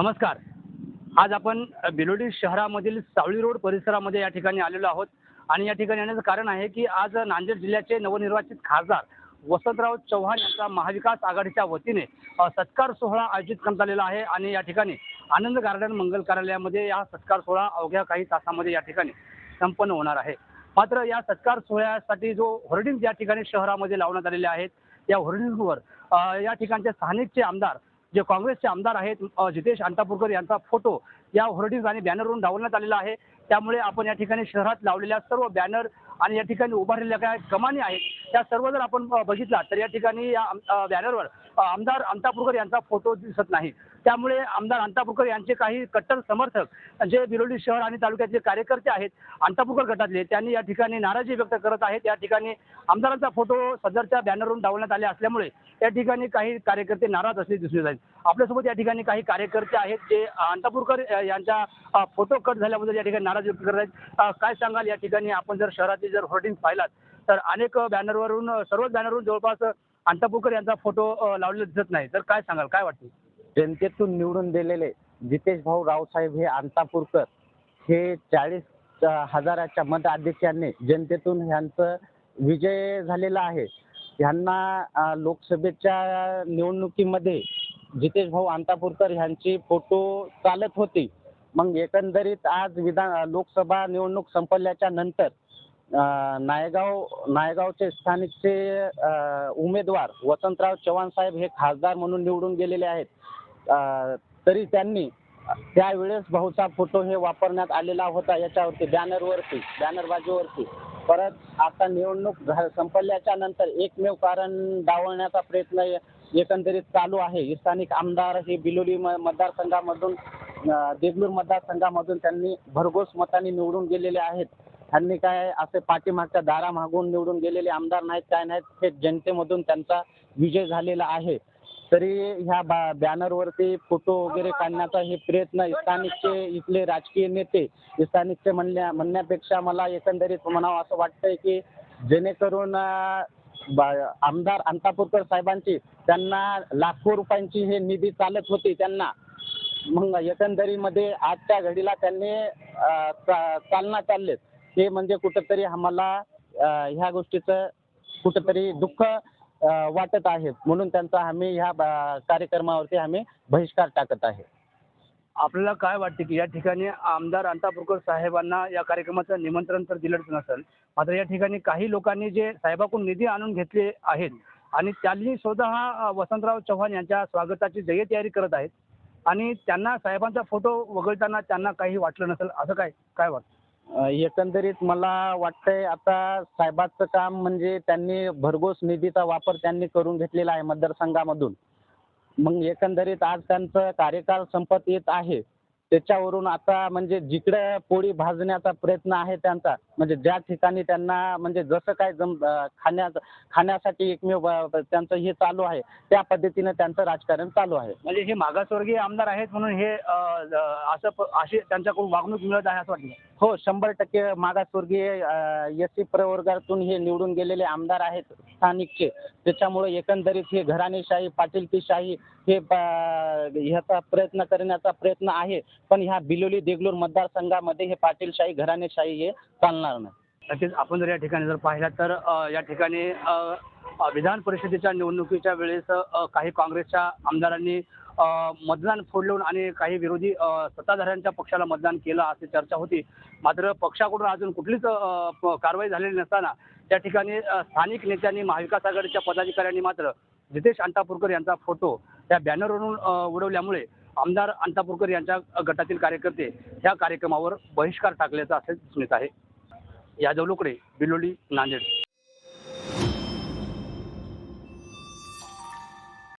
नमस्कार. आज आपण बिलोडी शहरामधील सावळी रोड परिसरामध्ये या ठिकाणी आलेलो आहोत. आणि या ठिकाणी येण्याचं कारण आहे की आज नांदेड जिल्ह्याचे नवनिर्वाचित खासदार वसंतराव चव्हाण यांचा महाविकास आघाडीच्या वतीने सत्कार सोहळा आयोजित करण्यात आलेला आहे. आणि या ठिकाणी आनंद गार्डन मंगल कार्यालयामध्ये या सत्कार सोहळा अवघ्या काही तासामध्ये या ठिकाणी संपन्न होणार आहे. मात्र या सत्कार सोहळ्यासाठी जो होर्डिंग या ठिकाणी शहरामध्ये लावण्यात आलेले आहेत या होर्डिंगवर या ठिकाणचे स्थानिकचे आमदार जे काँग्रेसचे आमदार आहेत जितेश अंतापूरकर यांचा फोटो या होर्डिंग आणि बॅनरवरून डावलण्यात आलेला आहे. त्यामुळे आपण या ठिकाणी शहरात लावलेल्या सर्व बॅनर आणि या ठिकाणी उभारलेल्या काय कमानी आहेत त्या सर्व जर आपण बघितला तर या ठिकाणी या बॅनरवर आमदार अंतापूरकर यांचा फोटो दिसत नाही. त्यामुळे आमदार अंतापूरकर यांचे काही कट्टर समर्थक जे बिरोली शहर आणि तालुक्यातले कार्यकर्ते आहेत अंतापूरकर गटातले त्यांनी या ठिकाणी नाराजी व्यक्त करत आहेत. या ठिकाणी आमदारांचा फोटो सदरच्या बॅनरवरून डावण्यात आले असल्यामुळे या ठिकाणी काही कार्यकर्ते नाराज असले दिसून येत आहेत आपल्यासोबत या ठिकाणी काही कार्यकर्ते आहेत जे अंतापूरकर यांच्या फोटो कट झाल्याबद्दल या ठिकाणी नाराज व्यक्त करत आहेत. काय सांगाल? या ठिकाणी आपण जर शहरातली जर होर्डिंग पाहिलात तर अनेक बॅनरवरून सर्वच बॅनरवरून जवळपास अंतापूरकर यांचा फोटो लावलेला दिसत नाही. तर काय सांगाल काय वाटतं? जनतेतून निवडून दिलेले जितेश भाऊ रावसाहेब हे अंतापूरकर हे चाळीस हजाराच्या मताधिक्याने जनतेतून ह्यांचं विजय झालेला आहे. ह्यांना लोकसभेच्या निवडणुकीमध्ये जितेश भाऊ अंतापूरकर ह्यांची फोटो चालत होती. मग एकंदरीत आज विधान लोकसभा निवडणूक संपल्याच्या नंतर नायगाव नायगावचे स्थानिकचे उमेदवार वसंतराव चव्हाण साहेब हे खासदार म्हणून निवडून गेलेले आहेत. तरी त्यांनी त्यावेळेस भाऊचा फोटो हे वापरण्यात आलेला होता याच्यावरती बॅनरवरती बॅनरबाजीवरती. परत आता निवडणूक घ संपल्याच्या नंतर एकमेव कारण डावलण्याचा प्रयत्न एकंदरीत चालू आहे. स्थानिक आमदार हे बिलोली म- मतदारसंघामधून देगलूर मतदारसंघामधून त्यांनी भरघोस मतांनी निवडून गेलेले आहेत. त्यांनी काय असे पाठीमागच्या दारामागून निवडून गेलेले आमदार नाहीत काय नाहीत हे जनतेमधून त्यांचा विजय झालेला आहे. तरी ह्या बा बॅनरवरती फोटो वगैरे काढण्याचा हे प्रयत्न स्थानिकचे इथले राजकीय नेते स्थानिकचे म्हणण्या म्हणण्यापेक्षा मला एकंदरीत म्हणावं असं वाटतंय की जेणेकरून बा- आमदार अंतापूरकर साहेबांची त्यांना लाखो रुपयांची हे निधी चालत होती त्यांना. मग एकंदरीमध्ये आजच्या घडीला त्यांनी चा- चालना चाललेत. ते म्हणजे कुठंतरी आम्हाला ह्या गोष्टीचं कुठंतरी दुःख वाटत आहे. म्हणून त्यांचा आम्ही ह्या बा- कार्यक्रमावरती आम्ही बहिष्कार टाकत आहे. आपल्याला काय वाटते की या ठिकाणी आमदार अंतापूरकर साहेबांना या कार्यक्रमाचं निमंत्रण तर दिलंच नसेल. मात्र या ठिकाणी काही लोकांनी जे साहेबाकडून निधी आणून घेतले आहेत आणि त्यांनी स्वतः हा वसंतराव चव्हाण यांच्या स्वागताची जय तयारी करत आहेत. आणि त्यांना साहेबांचा फोटो वगळताना त्यांना काही वाटलं नसेल. असं काय काय वाटतं? एकंदरीत मला वाटतंय आता साहेबाचं काम म्हणजे त्यांनी भरघोस निधीचा वापर त्यांनी करून घेतलेला आहे मतदारसंघामधून. मग एकंदरीत आज त्यांचं कार्यकाळ संपत येत आहे. त्याच्यावरून आता म्हणजे जिकडं पोळी भाजण्याचा प्रयत्न आहे त्यांचा म्हणजे ज्या ठिकाणी त्यांना म्हणजे जसं काय जम खाण्या खाण्यासाठी एकमेव त्यांचं हे चालू आहे त्या पद्धतीनं त्यांचं राजकारण चालू आहे. म्हणजे हे मागासवर्गीय आमदार आहेत म्हणून हे असं प- अशी त्यांच्याकडून वागणूक मिळत आहे असं वाटलं हो शंभर टक्के मागासवर्गीय एस सी प्रवर्गातून हे निवडून गेलेले आमदार आहेत स्थानिकचे. त्याच्यामुळे एकंदरीत हे घराणेशाही पाटीलकीशाही हे ह्याचा प्रयत्न करण्याचा प्रयत्न आहे. पण ह्या बिलोली देगलूर मतदारसंघामध्ये हे पाटीलशाही घराणेशाही हे चालणार नाही. नक्कीच. आपण जर या ठिकाणी जर पाहिलं तर या ठिकाणी विधान परिषदेच्या निवडणुकीच्या वेळेस काही काँग्रेसच्या आमदारांनी मतदान फोडलून आणि काही विरोधी सत्ताधाऱ्यांच्या पक्षाला मतदान केलं अशी चर्चा होती. मात्र पक्षाकडून अजून कुठलीच प- कारवाई झालेली नसताना त्या ठिकाणी स्थानिक नेत्यांनी महाविकास आघाडीच्या पदाधिकाऱ्यांनी मात्र जितेश अंतापूरकर यांचा फोटो त्या बॅनरवरून उडवल्यामुळे आमदार अंतापूरकर यांच्या गटातील कार्यकर्ते या कार्यक्रमावर बहिष्कार टाकल्याचं असे दिसून येत आहे. यादव लोकडे बिलोली नांदेड.